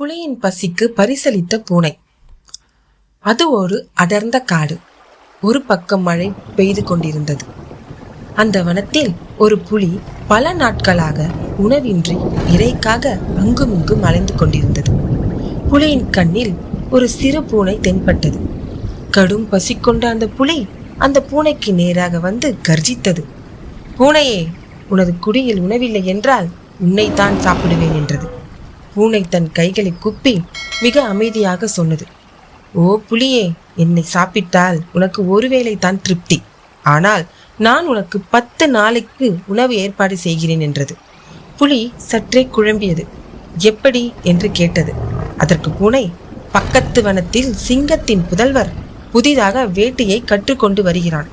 புலியின் பசிக்கு பரிசளித்த பூனை. அது ஒரு அடர்ந்த காடு. ஒரு பக்கம் மழை பெய்து கொண்டிருந்தது. அந்த வனத்தில் ஒரு புலி பல நாட்களாக உணவின்றி இறைக்காக அங்குமிங்கும் அலைந்து கொண்டிருந்தது. புலியின் கண்ணில் ஒரு சிறு பூனை தென்பட்டது. கடும் பசி கொண்ட அந்த புலி அந்த பூனைக்கு நேராக வந்து கர்ஜித்தது. பூனையே உனது குடியில் உணவில்லை என்றால் உன்னைத்தான் சாப்பிடுவேன் என்றது. பூனை தன் கைகளை குப்பி மிக அமைதியாக சொன்னது. ஓ புலியே என்னை சாப்பிட்டால் உனக்கு ஒருவேளை தான் திருப்தி. ஆனால் நான் உனக்கு பத்து நாளைக்கு உணவு ஏற்பாடு செய்கிறேன் என்றது. புலி சற்றே குழம்பியது. எப்படி? என்று கேட்டது. அதற்கு பூனை பக்கத்து வனத்தில் சிங்கத்தின் புதல்வர் புதிதாக வேட்டையை கற்றுக்கொண்டு வருகிறான்.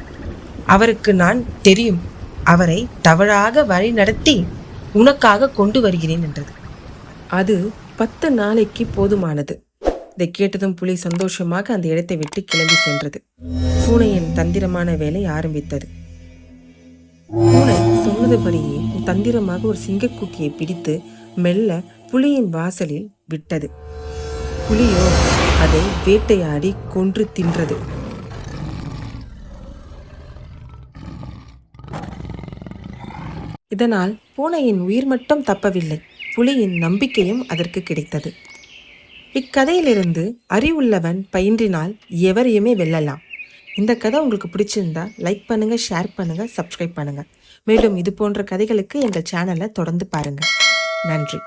அவருக்கு நான் தெரியும். அவரை தவறாக வழி நடத்தி உனக்காக கொண்டு வருகிறேன் என்றது. அது பத்து நாளைக்கு போதுமானது. இதை கேட்டதும் புலி சந்தோஷமாக அந்த இடத்தை விட்டு கிளம்பி சென்றது. பூனையின் தந்திரமான வேலை ஆரம்பித்தது. பூனை சொன்னதுபடியே தந்திரமாக ஒரு சிங்கக்குட்டியை பிடித்து மெல்ல புலியின் வாசலில் விட்டது. புலியோ அதை வேட்டையாடி கொன்று தின்றது. இதனால் பூனையின் உயிர் மட்டும் தப்பவில்லை. புலியின் நம்பிக்கையும் அதற்கு கிடைத்தது. இக்கதையிலிருந்து அறிவுள்ளவன் பயின்றினால் எவரையுமே வெல்லலாம். இந்த கதை உங்களுக்கு பிடிச்சிருந்தா லைக் பண்ணுங்க ஷேர் பண்ணுங்க சப்ஸ்கிரைப் பண்ணுங்க. மேலும் இது போன்ற கதைகளுக்கு எங்கள் சேனலை தொடர்ந்து பாருங்க. நன்றி.